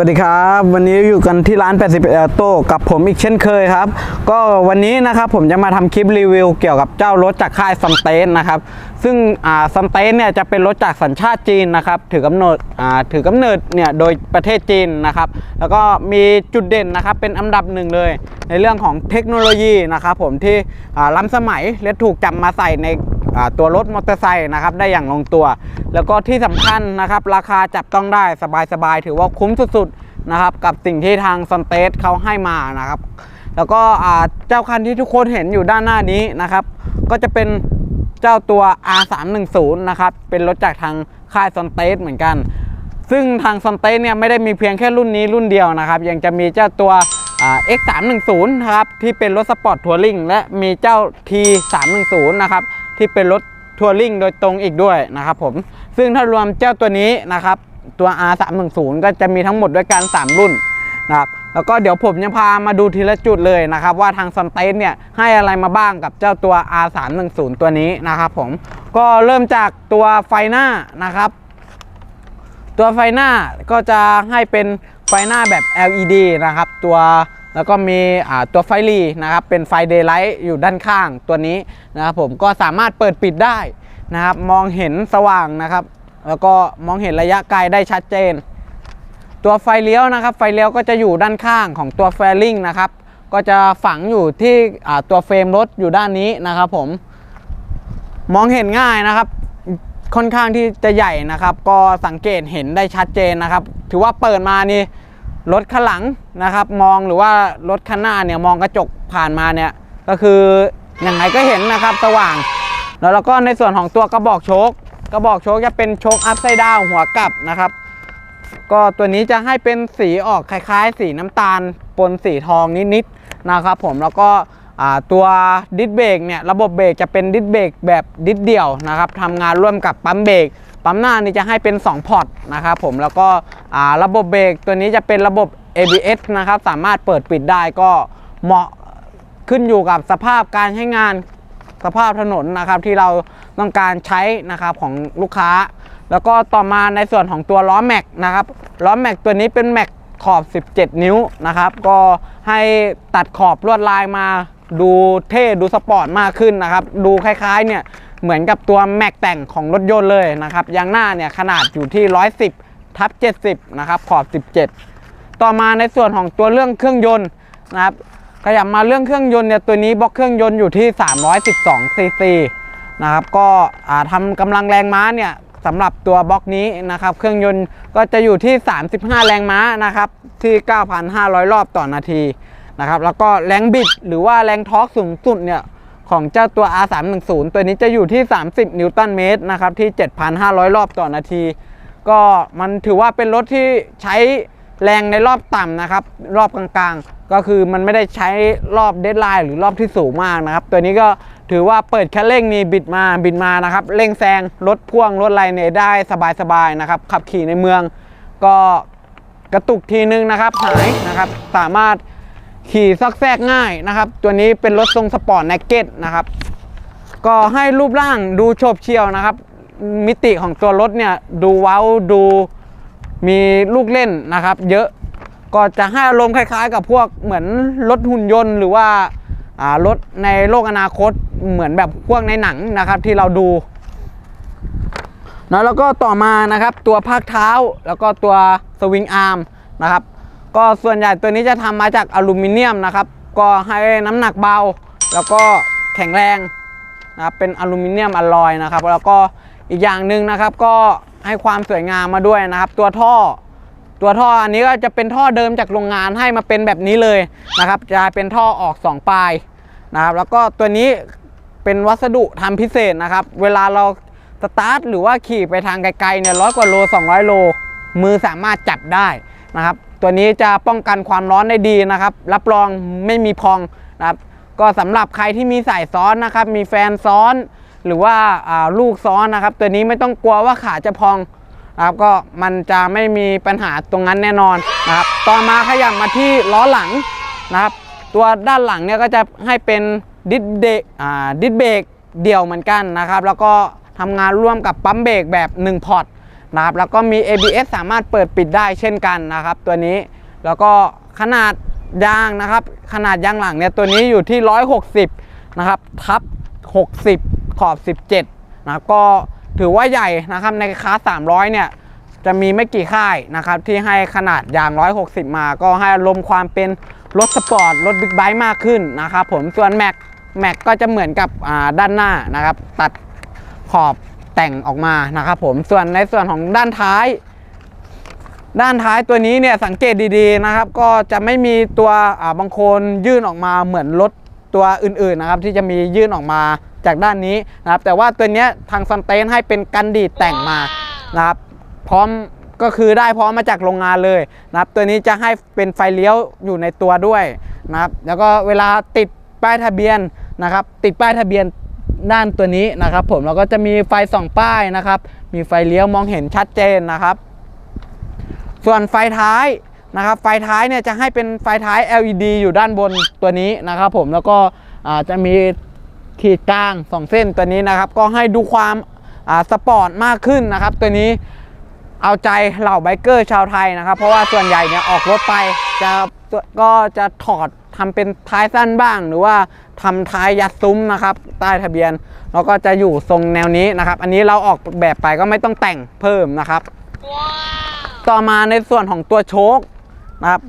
วัสดีครับ วันนี้อยู่กันที่ร้าน 81ออโต้กับผมอีกเช่นเคยครับ ก็วันนี้นะครับผมจะมาทำคลิปรีวิวเกี่ยวกับเจ้ารถจากค่ายซัมเตนนะครับ ซึ่งอ่าซัมเตนเนี่ยจะเป็นรถจากสัญชาติจีนนะครับ ถือกำเนิดอ่าถือกำเนิดเนี่ยโดยประเทศจีนนะครับ แล้วก็มีจุดเด่นนะครับ เป็นอันดับหนึ่งเลย ในเรื่องของเทคโนโลยีนะครับผมที่อ่าล้ำสมัยและถูกจับมาใส่ใน ตัวรถมอเตอร์ไซค์นะครับได้อย่างลงตัว แล้วก็ที่สำคัญนะครับราคาจับต้องได้สบายๆถือว่าคุ้มสุดๆนะครับกับสิ่งที่ทางซันเตสเขาให้มานะครับแล้วก็เจ้าคันที่ทุกคนเห็นอยู่ด้านหน้านี้นะครับ ก็จะเป็นเจ้าตัว R310 นะครับ เป็นรถจากทางค่ายซันเตสเหมือนกัน ซึ่งทางซันเตสเนี่ยไม่ได้มีเพียงแค่รุ่นนี้รุ่นเดียวนะครับ ยังจะมีเจ้าตัวอ่า X310 นะครับ ที่เป็นรถสปอร์ตทัวริงและมีเจ้า T310 นะครับ ที่เป็นรถทัวริงโดยตรงอีกด้วยนะครับผมซึ่งถ้ารวมเจ้าตัวนี้นะครับตัว R310 ก็จะมีทั้งหมดด้วยกัน 3 รุ่นนะครับแล้วก็เดี๋ยวผมจะพามาดูทีละจุดเลยนะครับ ว่าทางซันเตสเนี่ยให้อะไรมาบ้างกับเจ้าตัว R310 ตัวนี้นะครับผมก็เริ่มจากตัวไฟหน้านะครับ ตัวไฟหน้าก็จะให้เป็นไฟหน้าแบบ LED นะครับ ตัว แล้วก็มีตัวไฟหรีนะครับเป็นไฟเดย์ไลท์อยู่ด้านข้างตัวนี้นะครับผมก็สามารถเปิดปิดได้นะครับมองเห็นสว่างนะครับ แล้วก็มองเห็นระยะไกลได้ชัดเจน ตัวไฟเลี้ยวนะครับ ไฟเลี้ยวก็จะอยู่ด้านข้างของตัวแฟลิงนะครับก็จะฝังอยู่ที่ตัวเฟรมรถอยู่ด้านนี้นะครับผมมองเห็นง่ายนะครับค่อนข้างที่จะใหญ่นะครับ ก็สังเกตเห็นได้ชัดเจนนะครับ ถือว่าเปิดมานี่ รถข้างหลังนะครับมองหรือว่ารถข้างหน้าเนี่ยมองกระจกผ่านมาเนี่ยก็คือยังไงก็เห็นนะครับสว่าง แล้วเราก็ในส่วนของตัวกระบอกโชคกระบอกโชคจะเป็นโชคอัพไซด์ดาวหัวกลับนะครับ ก็ตัวนี้จะให้เป็นสีออกคล้ายๆ สีน้ำตาลปนสีทองนิดๆนะครับผมแล้วก็ตัวดิสเบรกเนี่ยระบบเบรกจะเป็นดิสเบรกแบบดิสเดี่ยวนะครับทำงานร่วมกับปั๊มเบรก ปั๊มหน้านี่จะให้เป็น 2 พอร์ตนะครับผมแล้วก็ระบบเบรกตัวนี้จะเป็นระบบ ABS นะครับสามารถเปิดปิดได้ก็เหมาะขึ้นอยู่กับสภาพการใช้งานสภาพถนนนะครับที่เราต้องการใช้นะครับของลูกค้า แล้วก็ต่อมาในส่วนของตัวล้อแม็กนะครับล้อแม็กตัวนี้เป็นแม็กขอบ 17 นิ้วนะครับ ก็ให้ตัดขอบลวดลายมาดูเท่ดูสปอร์ตมากขึ้นนะครับ ดูคล้ายๆเนี่ย เหมือนกับตัวแม็กแต่งของรถยนต์เลยนะครับยางหน้าเนี่ยขนาดอยู่ที่ 110ทับ70 นะครับขอบ 17 ต่อมาในส่วนของตัวเรื่องเครื่องยนต์นะครับขยับมาเรื่องเครื่องยนต์เนี่ยตัวนี้บล็อกเครื่องยนต์อยู่ที่ 312ซีซีนะครับก็อ่าทำกำลังแรงม้าเนี่ยสำหรับตัวบล็อกนี้นะครับ เครื่องยนต์ก็จะอยู่ที่ 35 แรงม้านะครับที่ 9,500 รอบต่อนาทีนะครับแล้วก็แรงบิดหรือว่าแรงทอร์กสูงสุดเนี่ย ของเจ้าตัว R310 ตัวนี้จะอยู่ที่ 30 นิวตันเมตรนะครับที่ 7,500 รอบต่อนาที ก็มันถือว่าเป็นรถที่ใช้แรงในรอบต่ำนะครับ รอบกลางๆ ก็คือมันไม่ได้ใช้รอบเดดไลน์หรือรอบที่สูงมากนะครับ ตัวนี้ก็ถือว่าเปิดแค่เร่งนี่บิดมาบิดมานะครับเร่งแซงรถพ่วงรถอะไรเนี่ยได้สบายๆนะครับ ขับขี่ในเมือง ก็กระตุกทีนึงนะครับหายนะครับสามารถ ขี่ซอกแซกง่ายนะครับ ตัวนี้เป็นรถทรงสปอร์ตแนกเก็ตนะครับ ก็ให้รูปร่างดูโฉบเฉี่ยวนะครับ มิติของตัวรถเนี่ยดูเว้าดูมีลูกเล่นนะครับ เยอะก็จะให้อารมณ์คล้ายๆ กับพวกเหมือนรถหุ่นยนต์หรือว่ารถในโลกอนาคตเหมือนแบบพวกในหนังนะครับที่เราดูนะแล้วก็ต่อมานะครับตัวภาคเท้าแล้วก็ตัวสวิงอาร์มนะครับ ก็ส่วนใหญ่ตัวนี้จะทำมาจากอลูมิเนียมนะครับ ก็ให้น้ำหนักเบา แล้วก็แข็งแรงนะครับเป็นอลูมิเนียมอลลอยนะครับ แล้วก็อีกอย่างหนึ่งนะครับ ก็ให้ความสวยงามมาด้วยนะครับ ตัวท่อ ตัวท่ออันนี้ก็จะเป็นท่อเดิมจากโรงงานให้มาเป็นแบบนี้เลยนะครับ จะเป็นท่อออก 2 ปลายนะครับ แล้วก็ตัวนี้เป็นวัสดุทำพิเศษนะครับ เวลาเราสตาร์ทหรือว่าขี่ไปทางไกลๆเนี่ยร้อยกว่าโล 200 โล มือสามารถจับได้นะครับตัวนี้จะป้องกันความร้อนได้ดีนะครับ รับรองไม่มีพองนะครับก็สำหรับใครที่มีสายซ้อนนะครับ มีแฟนซ้อน หรือว่าาลูกซ้อนนะครับ ตัวนี้ไม่ต้องกลัวว่าขาจะพองนะครับก็มันจะไม่มีปัญหาตรงนั้นแน่นอนนะครับต่อมาขยับมาที่ล้อหลังนะครับ ตัวด้านหลังเนี่ยก็จะให้เป็นดิสเดอ่าดิสเบรกเดี่ยวเหมือนกันนะครับ แล้วก็ทำงานร่วมกับปั๊มเบรกแบบ1พอร์ต นะครับแล้วก็มี ABS สามารถเปิดปิดได้เช่นกันนะครับตัวนี้แล้วก็ขนาดยางนะครับ ขนาดยางหลังเนี่ยตัวนี้อยู่ที่ 160นะครับทับ 60 ขอบ 17นะครับก็ถือว่าใหญ่นะครับในคลาส300 เนี่ยจะมีไม่กี่ค่ายนะครับที่ให้ขนาดยาง 160 มาก็ให้ลมณ์ความเป็นรถสปอร์ตรถบิ๊กไบค์มากขึ้นนะครับผมส่วนแม็กแม็กก็จะเหมือนกับด้านหน้านะครับ ตัดขอบ แต่งออกมานะครับผมส่วนในส่วนของด้านท้าย ด้านท้ายตัวนี้เนี่ยสังเกตดีๆนะครับ ก็จะไม่มีตัวบางคนยื่นออกมาเหมือนรถตัวอื่นๆนะครับ ที่จะมียื่นออกมาจากด้านนี้นะครับ แต่ว่าตัวเนี้ยทางซันเตนให้เป็นกันดีดแต่งมานะครับพร้อมก็คือได้พร้อมมาจากโรงงานเลยนะครับ ตัวนี้จะให้เป็นไฟเลี้ยวอยู่ในตัวด้วยนะครับ แล้วก็เวลาติดป้ายทะเบียนนะครับ ติดป้ายทะเบียน ด้านตัวนี้นะครับ ผมแล้วก็จะมีไฟส่องป้ายนะครับ มีไฟเลี้ยวมองเห็นชัดเจนนะครับ ส่วนไฟท้ายนะครับ ไฟท้ายเนี่ยจะให้เป็นไฟท้าย LED อยู่ด้านบนตัวนี้นะครับ ผมแล้วก็จะมีขีดกลางสองเส้นตัวนี้นะครับ ก็ให้ดูความสปอร์ตมากขึ้นนะครับ ตัวนี้เอาใจเหล่าไบเกอร์ชาวไทยนะครับ เพราะว่าส่วนใหญ่เนี่ยออกรถไปจะก็จะถอด ทำเป็นท้ายสั้นบ้าง หรือว่าทำท้ายยัดซุ้มนะครับ ใต้ทะเบียนแล้วก็จะอยู่ทรงแนวนี้นะครับ อันนี้เราออกแบบไปก็ไม่ต้องแต่งเพิ่มนะครับ ต่อมาในส่วนของตัวโชคนะครับ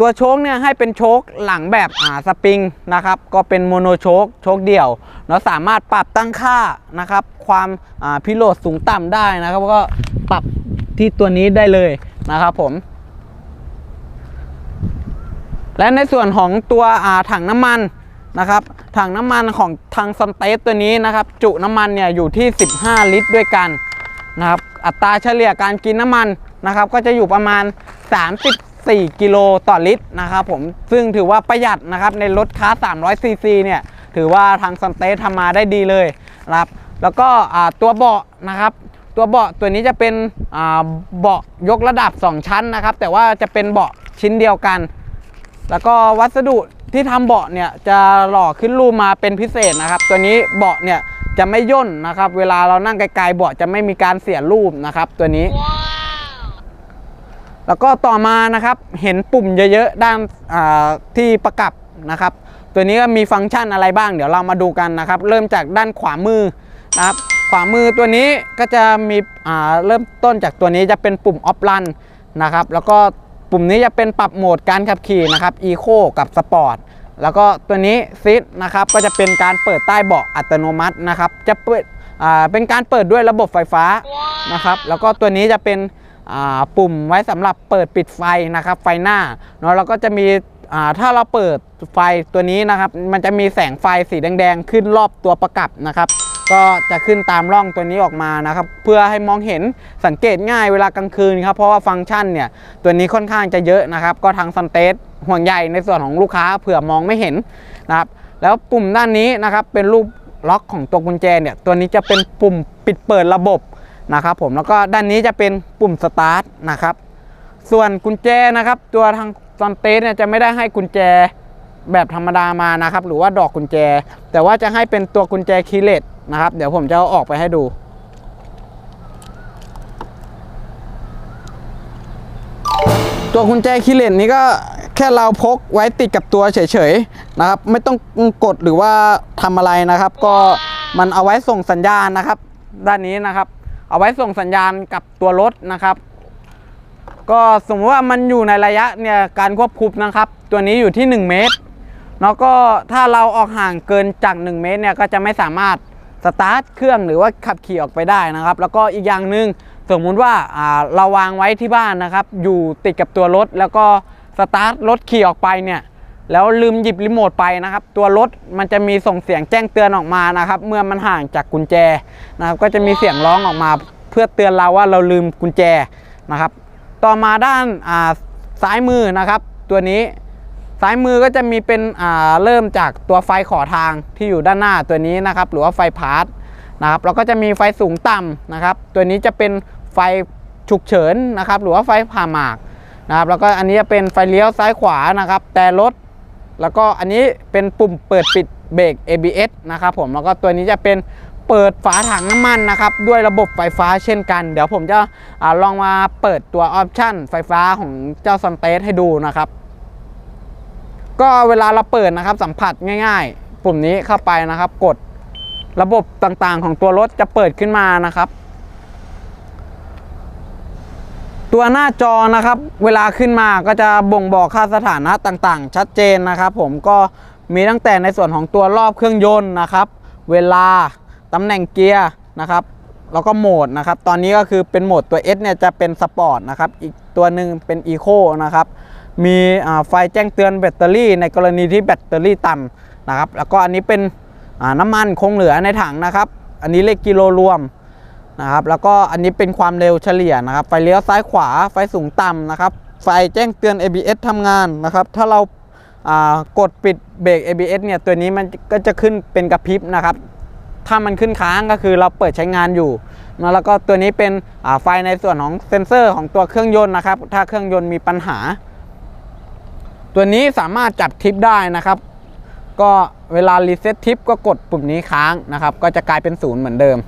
ตัวโชคเนี่ยให้เป็นโชคหลังแบบอ่าสปริงนะครับ ก็เป็นโมโนโชคโชคเดี่ยวเราสามารถปรับตั้งค่านะครับ ความอ่าพิโรธสูงต่ำได้นะครับก็ปรับที่ตัวนี้ได้เลยนะครับผม และในส่วนของตัวถังน้ำมันนะครับถังน้ำมันของทางซันเตสตัวนี้นะครับจุน้ำมันเนี่ยอยู่ที่ 15 ลิตรด้วยกันนะครับอัตราเฉลี่ยการกินน้ำมันนะครับก็จะอยู่ประมาณ 34 กิโลต่อลิตรนะครับผมซึ่งถือว่าประหยัดนะครับในรถค้าร์300ซีซีเนี่ยถือว่าทางซันเตสทำมาได้ดีเลยนะครับแล้วก็ตัวเบาะนะครับตัวเบาะตัวนี้จะเป็นเบาะยกระดับ 2 ชั้นนะครับแต่ว่าจะเป็นเบาะชิ้นเดียวกัน แล้วก็วัสดุที่ทำเบาะเนี่ยจะหล่อขึ้นรูปมาเป็นพิเศษนะครับ ตัวนี้เบาะเนี่ยจะไม่ย่นนะครับ เวลาเรานั่งไกลๆเบาะจะไม่มีการเสียรูปนะครับ ตัวนี้ แล้วก็ต่อมานะครับเห็นปุ่มเยอะๆด้านาที่ประกับนะครับ ตัวนี้ก็มีฟังก์ชันอะไรบ้าง เดี๋ยวเรามาดูกันนะครับ เริ่มจากด้านขวามือนะครับขวามือตัวนี้ก็จะมีเริ่มต้นจากตัวนี้จะเป็นปุ่มออฟรันนะครับ แล้วก็ ปุ่มนี้จะเป็นปรับโหมดการขับขี่นะครับ Eco กับ Sport แล้วก็ตัวนี้ซิดนะครับก็จะเป็นการเปิดใต้เบาะอัตโนมัตินะครับ จะเปิดอ่าเป็นการเปิดด้วยระบบไฟฟ้านะครับ แล้วก็ตัวนี้จะเป็นอ่าปุ่มไว้สำหรับเปิดปิดไฟนะครับ ไฟหน้าเนาะแล้วก็จะมีอ่าถ้าเราเปิดไฟตัวนี้นะครับ มันจะมีแสงไฟสีแดงๆ ขึ้นรอบตัวประกับนะครับ ก็จะขึ้นตามร่องตัวนี้ออกมานะครับ เพื่อให้มองเห็นสังเกตง่ายเวลากลางคืนครับเพราะว่าฟังก์ชันเนี่ยตัวนี้ค่อนข้างจะเยอะนะครับ ก็ทางซันเตสห่วงใยในส่วนของลูกค้าเผื่อมองไม่เห็นนะครับ แล้วปุ่มด้านนี้นะครับเป็นรูปล็อกของตัวกุญแจเนี่ยตัวนี้จะเป็นปุ่มปิดเปิดระบบนะครับผมแล้วก็ด้านนี้จะเป็นปุ่มสตาร์ทนะครับ ส่วนกุญแจนะครับ ตัวทางซันเตสเนี่ยจะไม่ได้ให้กุญแจ แบบธรรมดามานะครับ หรือว่าดอกกุญแจ แต่ว่าจะให้เป็นตัวกุญแจคีย์เลสนะครับ เดี๋ยวผมจะเอาออกไปให้ดู ตัวกุญแจคีย์เลสนี้ก็แค่เราพกไว้ติดกับตัวเฉยๆนะครับ ไม่ต้องกดหรือว่าทำอะไรนะครับ ก็มันเอาไว้ส่งสัญญาณนะครับ ด้านนี้นะครับ เอาไว้ส่งสัญญาณกับตัวรถนะครับก็สมมติว่ามันอยู่ในระยะเนี่ยการควบคุมนะครับ ตัวนี้อยู่ที่ 1 เมตร แล้วก็ถ้าเราออกห่างเกินจาก 1 เมตรเนี่ยก็จะไม่สามารถสตาร์ทเครื่องหรือว่าขับขี่ออกไปได้นะครับ แล้วก็อีกอย่างหนึ่งสมมุติว่าเราวางไว้ที่บ้านนะครับ อยู่ติดกับตัวรถ แล้วก็สตาร์ทรถขี่ออกไปเนี่ยแล้วลืมหยิบรีโมทไปนะครับ ตัวรถมันจะมีส่งเสียงแจ้งเตือนออกมานะครับ เมื่อมันห่างจากกุญแจนะครับ ก็จะมีเสียงร้องออกมา เพื่อเตือนเราว่าเราลืมกุญแจนะครับ ต่อมาด้านซ้ายมือนะครับ ตัวนี้ ซ้ายมือก็จะมีเป็นเริ่มจากตัวไฟขอทางที่อยู่ด้านหน้าตัวนี้นะครับ หรือว่าไฟพาร์ทนะครับแล้วก็จะมีไฟสูงต่ำนะครับ ตัวนี้จะเป็นไฟฉุกเฉินนะครับ หรือว่าไฟผ่าหมากนะครับ แล้วก็อันนี้จะเป็นไฟเลี้ยวซ้ายขวานะครับ แต่รถ แล้วก็อันนี้เป็นปุ่มเปิดปิดเบรก ABS นะครับผม แล้วก็ตัวนี้จะเป็นเปิดฝาถังน้ำมันนะครับ ด้วยระบบไฟฟ้าเช่นกัน เดี๋ยวผมจะอลองมาเปิดตัวออปชั่นไฟฟ้าของเจ้าซันเตสให้ดูนะครับ ก็เวลาเราเปิดนะครับสัมผัสง่ายๆ ปุ่มนี้เข้าไปนะครับ กดระบบต่างๆ ของตัวรถจะเปิดขึ้นมานะครับ ตัวหน้าจอนะครับ เวลาขึ้นมาก็จะบ่งบอกค่าสถานะต่างๆ ชัดเจนนะครับ ผมก็มีตั้งแต่ในส่วนของตัวรอบเครื่องยนต์นะครับ เวลาตำแหน่งเกียร์นะครับแล้วก็โหมดนะครับ ตอนนี้ก็คือเป็นโหมดตัว S เนี่ยจะเป็นสปอร์ตนะครับ อีกตัวหนึ่งเป็น Eco นะครับ มีไฟแจ้งเตือนแบตเตอรี่ ในกรณีที่แบตเตอรี่ต่ำนะครับ แล้วก็อันนี้เป็นน้ำมันคงเหลือในถังนะครับ อันนี้เลขกิโลรวมนะครับ แล้วก็อันนี้เป็นความเร็วเฉลี่ยนะครับ ไฟเลี้ยวซ้ายขวา ไฟสูงต่ำนะครับ ไฟแจ้งเตือน ABS ทำงานนะครับ ถ้าเรากดปิดเบรก ABS เนี่ย ตัวนี้มันก็จะขึ้นเป็นกระพริบนะครับ ถ้ามันขึ้นค้างก็คือเราเปิดใช้งานอยู่นะแล้วก็ตัวนี้เป็นไฟในส่วนของเซ็นเซอร์ของตัวเครื่องยนต์นะครับ ถ้าเครื่องยนต์มีปัญหา ตัวนี้สามารถจับทิปได้นะครับ ก็เวลารีเซ็ตทิปก็กดปุ่มนี้ค้างนะครับ ก็จะกลายเป็นศูนย์เหมือนเดิม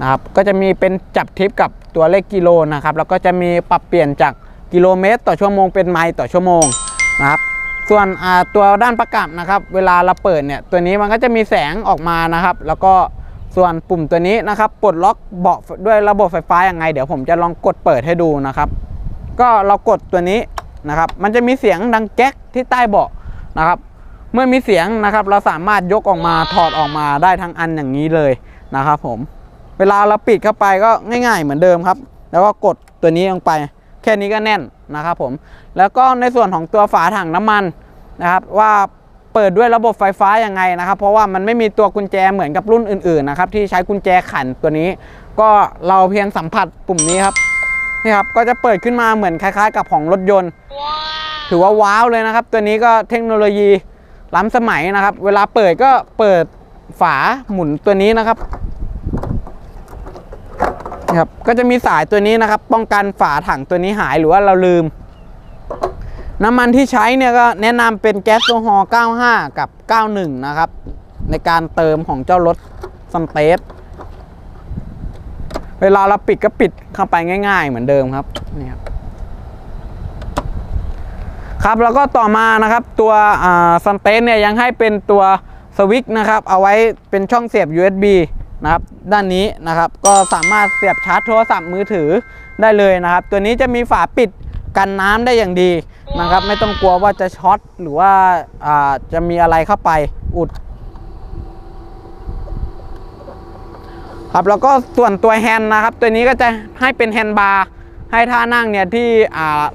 นะครับ ก็จะมีเป็นจับทิปกับตัวเลขกิโลนะครับ แล้วก็จะมีปรับเปลี่ยนจากกิโลเมตร ต่อชั่วโมงเป็นไมล์ต่อชั่วโมงนะครับส่วนตัวด้านประกับนะครับ เวลาเราเปิดเนี่ยตัวนี้มันก็จะมีแสงออกมานะครับ แล้วก็ส่วนปุ่มตัวนี้นะครับปลดล็อกเบาะด้วยระบบไฟฟ้ายังไง เดี๋ยวผมจะลองกดเปิดให้ดูนะครับ ก็เรากดตัวนี้ นะครับ มันจะมีเสียงดังแก๊กที่ใต้เบาะนะครับ เมื่อมีเสียงนะครับ เราสามารถยกออกมาถอดออกมาได้ทั้งอันอย่างนี้เลยนะครับ ผม เวลาเราปิดเข้าไปก็ง่าย ๆ เหมือนเดิมครับ แล้วก็กดตัวนี้ลงไป แค่นี้ก็แน่นนะครับ ผม แล้วก็ในส่วนของตัวฝาถังน้ำมันนะครับ ว่าเปิดด้วยระบบไฟฟ้ายังไงนะครับ เพราะว่ามันไม่มีตัวกุญแจเหมือนกับรุ่นอื่นๆนะครับที่ใช้กุญแจขันตัวนี้ ก็เราเพียงสัมผัสปุ่มนี้ครับ นี่ครับก็จะเปิดขึ้นมาเหมือนคล้าย ๆ กับของรถยนต์ ถือว่าว้าวเลยนะครับ ตัวนี้ก็เทคโนโลยีล้ำสมัยนะครับ เวลาเปิดก็เปิดฝาหมุนตัวนี้นะครับนะครับก็จะมีสายตัวนี้นะครับ ป้องกันฝาถังตัวนี้หายหรือว่าเราลืม น้ำมันที่ใช้เนี่ยก็แนะนำเป็นแก๊สโซฮอล์95 กับ 91 นะครับ ในการเติมของเจ้ารถซัมเตส เวลาเราปิดก็ปิดเข้าไปง่าย ๆ เหมือนเดิมครับนี่ครับครับแล้วก็ต่อมานะครับตัวซันเตสเนี่ยยังให้เป็นตัวสวิตช์นะครับเอาไว้เป็นช่องเสียบ USB นะครับด้านนี้นะครับก็สามารถเสียบชาร์จโทรศัพท์มือถือได้เลยนะครับ ตัวนี้จะมีฝาปิดกันน้ำได้อย่างดีนะครับ ไม่ต้องกลัวว่าจะช็อตหรือว่าอ่าจะมีอะไรเข้าไปอุด ครับแล้วก็ส่วนตัวแฮนด์นะครับ ตัวนี้ก็จะให้เป็นแฮนด์บาร์ให้ท่านั่งเนี่ยที่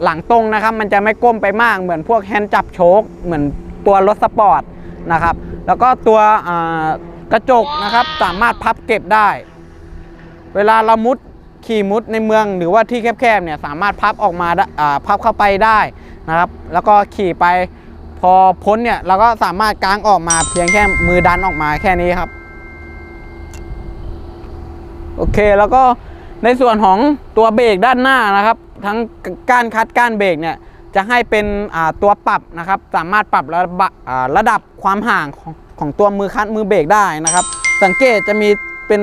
หลังตรงนะครับ มันจะไม่ก้มไปมากเหมือนพวกแฮนด์จับโชคเหมือนตัวรถสปอร์ตนะครับ แล้วก็ตัวกระจกนะครับสามารถพับเก็บได้ เวลาเรามุดขี่มุดในเมืองหรือว่าที่แคบๆเนี่ยสามารถพับออกมาพับเข้าไปได้นะครับ แล้วก็ขี่ไปพอพ้นเนี่ยเราก็สามารถกางออกมาเพียงแค่มือดันออกมาแค่นี้ครับ โอเคแล้วก็ในส่วนของตัวเบรกด้านหน้านะครับ ทั้งก้านคัดก้านเบรกเนี่ยจะให้เป็นตัวปรับนะครับ สามารถปรับระะระดับความห่างของของตัวมือคัดมือเบรกได้นะครับ สังเกตจะมีเป็น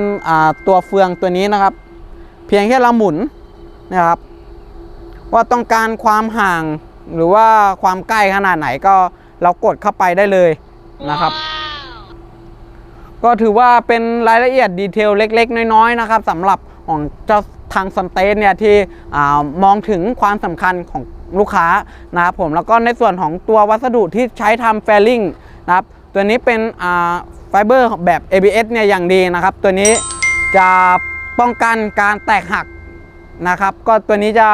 ตัวเฟืองตัวนี้นะครับ เพียงแค่เราหมุนนะครับ ว่าต้องการความห่างหรือว่าความใกล้ขนาดไหนก็เรากดเข้าไปได้เลยนะครับ ก็ถือว่าเป็นรายละเอียดดีเทลเล็ก ๆ น้อยๆนะครับสำหรับของเจ้าทางซันเตสเนี่ยที่มองถึงความสำคัญของลูกค้านะครับผมแล้วก็ในส่วนของตัววัสดุที่ใช้ทำแฟลิงนะครับตัวนี้เป็นไฟเบอร์แบบ ABS เนี่ยอย่างดีนะครับ ตัวนี้จะป้องกันการแตกหักนะครับ ก็ตัวนี้จะ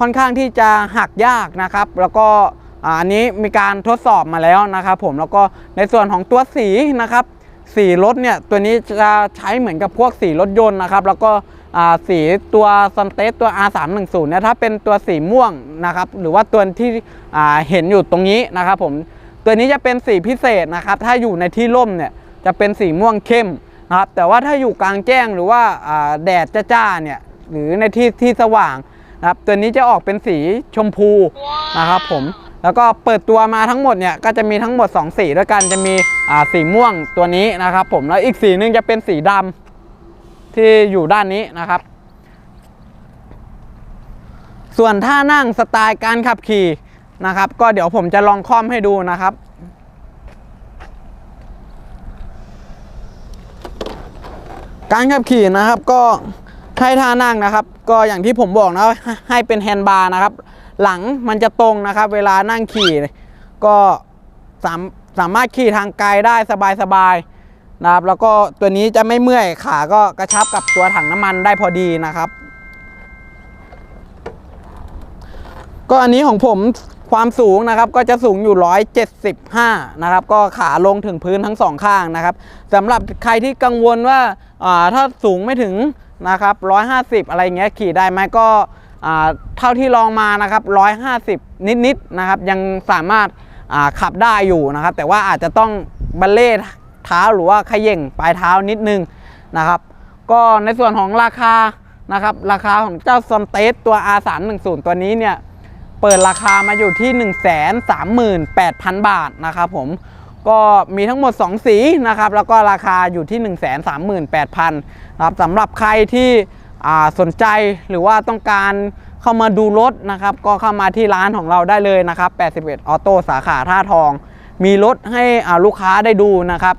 ค่อนข้างที่จะหักยากนะครับ แล้วก็อันนี้มีการทดสอบมาแล้วนะครับ ผมแล้วก็ในส่วนของตัวสีนะครับ สีรถเนี่ยตัวนี้จะใช้เหมือนกับพวกสีรถยนต์นะครับแล้วก็สีตัวซันเตสตัว R310 เนี่ยถ้าเป็นตัวสีม่วงนะครับหรือว่าตัวที่เห็นอยู่ตรงนี้นะครับผมตัวนี้จะเป็นสีพิเศษนะครับถ้าอยู่ในที่ร่มเนี่ยจะเป็นสีม่วงเข้มนะครับแต่ว่าถ้าอยู่กลางแจ้งหรือว่าอ่าแดดจ้าๆเนี่ยหรือในที่ที่สว่างนะครับตัวนี้จะออกเป็นสีชมพูนะครับผม แล้วก็เปิดตัวมาทั้งหมดเนี่ยก็จะมีทั้งหมด 2 สีด้วยกันจะมีสีม่วงตัวนี้นะครับ ผมแล้วอีกสีหนึงจะเป็นสีดำที่อยู่ด้านนี้นะครับ ส่วนท่านั่งสไตล์การขับขี่นะครับ ก็เดี๋ยวผมจะลองคล่อมให้ดูนะครับการขับขี่นะครับก็ให้ท่านั่งนะครับ ก็อย่างที่ผมบอกนะให้เป็นแฮนด์บาร์นะครับ หลังมันจะตรงนะครับ เวลานั่งขี่ก็สามสามารถขี่ทางไกลได้สบายๆนะครับ แล้วก็ตัวนี้จะไม่เมื่อยขาก็กระชับกับตัวถังน้ำมันได้พอดีนะครับ ก็อันนี้ของผมความสูงนะครับก็จะสูงอยู่ 175 นะครับ ก็ขาลงถึงพื้นทั้งสองข้างนะครับสำหรับใครที่กังวลว่าาถ้าสูงไม่ถึงนะครับ 150 อะไรเงี้ยขี่ได้ไหมก็ เท่าที่ลองมานะครับ150 นิดๆนะครับ ยังสามารถขับได้อยู่นะครับ แต่ว่าอาจจะต้องบัลเล่เท้าหรือว่าเขย่งปลายเท้านิดนึงนะครับ ก็ในส่วนของราคานะครับ ราคาของเจ้าซอนเตสตัว R310 ตัวนี้เนี่ยเปิดราคามาอยู่ที่ 1 3 8 0 0 0 บาทนะครับผมก็มีทั้งหมด 2 สีนะครับ แล้วก็ราคาอยู่ที่ 1 3 8 0 0 0นะครับสำหรับใครที่ สนใจหรือว่าต้องการเข้ามาดูรถนะครับ ก็เข้ามาที่ร้านของเราได้เลยนะครับ 81 ออโต้สาขาท่าทอง มีรถให้ลูกค้าได้ดูนะครับ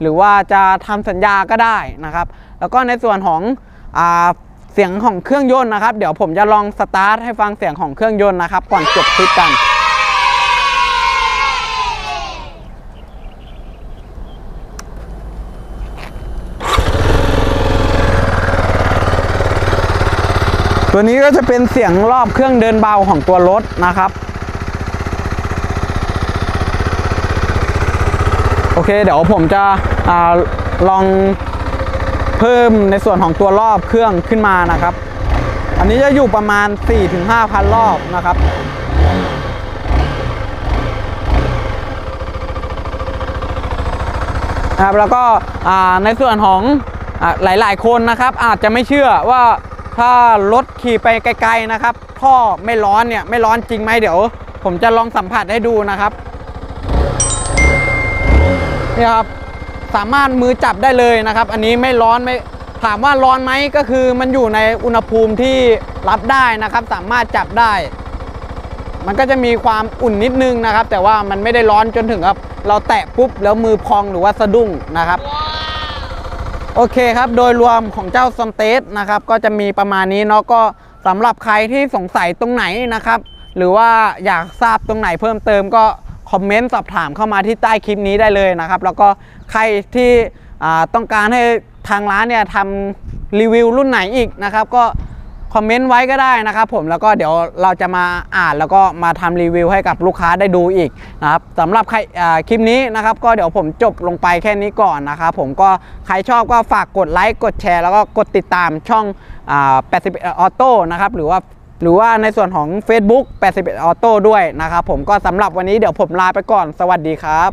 หรือว่าจะทำสัญญาก็ได้นะครับ แล้วก็ในส่วนของอเสียงของเครื่องยนต์นะครับ เดี๋ยวผมจะลองสตาร์ทให้ฟังเสียงของเครื่องยนต์นะครับ ก่อนจบคลิปกัน ตัวนี้ก็จะเป็นเสียงรอบเครื่องเดินเบาของตัวรถนะครับ โอเค เดี๋ยวผมจะอลองเพิ่มในส่วนของตัวรอบเครื่องขึ้นมานะครับ อันนี้จะอยู่ประมาณ 4-5,000รอบนะครับนะครับแล้วก็ในส่วนของอ่าหลาย ๆ คนนะครับ อาจจะไม่เชื่อว่า ถ้ารถขี่ไปไกลๆนะครับ ท่อไม่ร้อนเนี่ยไม่ร้อนจริงไหมเดี๋ยว ผมจะลองสัมผัสให้ดูนะครับนี่ครับสามารถมือจับได้เลยนะครับ อันนี้ไม่ร้อนไม่ถามว่าร้อนไหมก็คือมันอยู่ในอุณหภูมิที่รับได้นะครับ สามารถจับได้ มันก็จะมีความอุ่นนิดนึงนะครับ แต่ว่ามันไม่ได้ร้อนจนถึงกับ เราแตะปุ๊บแล้วมือพองหรือว่าสะดุ้งนะครับ โอเคครับโดยรวมของเจ้าซอมเตสนะครับก็จะมีประมาณนี้เนาะก็สำหรับใครที่สงสัยตรงไหนนะครับ หรือว่าอยากทราบตรงไหนเพิ่มเติมก็คอมเมนต์สอบถามเข้ามาที่ใต้คลิปนี้ได้เลยนะครับ แล้วก็ใครที่ต้องการให้ทางร้านเนี่ยทำรีวิวรุ่นไหนอีกนะครับ ก็ คอมเมนต์ไว้ก็ได้นะครับผมแล้วก็เดี๋ยวเราจะมาอ่านแล้วก็มาทำรีวิวให้กับลูกค้าได้ดูอีกนะครับสำหรับใครอ่าคลิปนี้นะครับก็เดี๋ยวผมจบลงไปแค่นี้ก่อนนะครับผมก็ใครชอบก็ฝากกดไลค์กดแชร์แล้วก็กดติดตามช่องอ่า81 Auto นะครับหรือว่าหรือว่าในส่วนของ Facebook 81 Auto ด้วยนะครับผมก็สำหรับวันนี้เดี๋ยวผมลาไปก่อนสวัสดีครับ